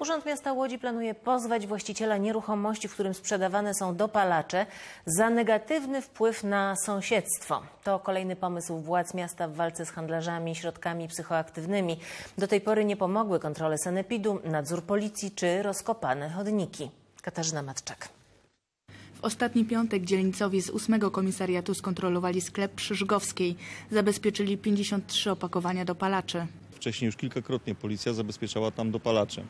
Urząd Miasta Łodzi planuje pozwać właściciela nieruchomości, w którym sprzedawane są dopalacze, za negatywny wpływ na sąsiedztwo. To kolejny pomysł władz miasta w walce z handlarzami środkami psychoaktywnymi. Do tej pory nie pomogły kontrole sanepidu, nadzór policji czy rozkopane chodniki. Katarzyna Matczak. W ostatni piątek dzielnicowi z 8 komisariatu skontrolowali sklep przy Żgowskiej. Zabezpieczyli 53 opakowania dopalaczy. Wcześniej już kilkakrotnie policja zabezpieczała tam dopalacze.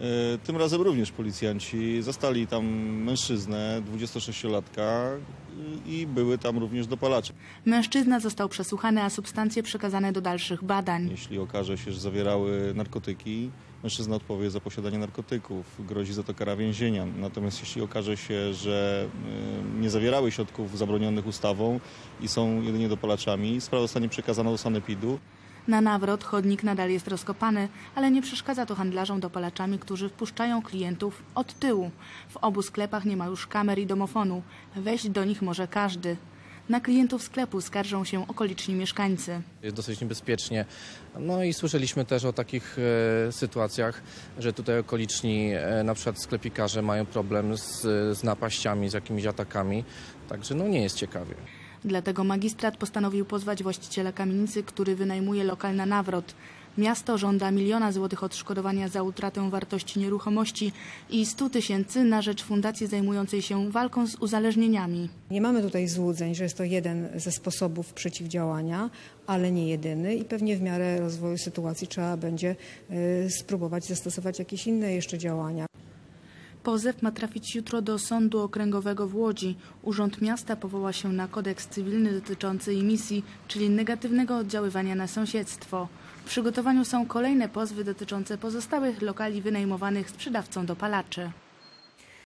E, Tym razem również policjanci zastali tam mężczyznę, 26-latka i były tam również dopalacze. Mężczyzna został przesłuchany, a substancje przekazane do dalszych badań. Jeśli okaże się, że zawierały narkotyki, mężczyzna odpowie za posiadanie narkotyków, grozi za to kara więzienia. Natomiast jeśli okaże się, że e, nie zawierały środków zabronionych ustawą i są jedynie dopalaczami, sprawa zostanie przekazana do sanepidu. Na nawrot chodnik nadal jest rozkopany, ale nie przeszkadza to handlarzom dopalaczami, którzy wpuszczają klientów od tyłu. W obu sklepach nie ma już kamer i domofonu. Wejść do nich może każdy. Na klientów sklepu skarżą się okoliczni mieszkańcy. Jest dosyć niebezpiecznie. No i słyszeliśmy też o takich e, sytuacjach, że tutaj okoliczni, e, na przykład sklepikarze mają problem z, z napaściami, z jakimiś atakami. Także no nie jest ciekawie. Dlatego magistrat postanowił pozwać właściciela kamienicy, który wynajmuje lokal na nawrot. Miasto żąda miliona złotych odszkodowania za utratę wartości nieruchomości i 100 tysięcy na rzecz fundacji zajmującej się walką z uzależnieniami. Nie mamy tutaj złudzeń, że jest to jeden ze sposobów przeciwdziałania, ale nie jedyny i pewnie w miarę rozwoju sytuacji trzeba będzie y, spróbować zastosować jakieś inne jeszcze działania. Pozew ma trafić jutro do Sądu Okręgowego w Łodzi. Urząd Miasta powoła się na kodeks cywilny dotyczący emisji, czyli negatywnego oddziaływania na sąsiedztwo. W przygotowaniu są kolejne pozwy dotyczące pozostałych lokali wynajmowanych sprzedawcą dopalaczy.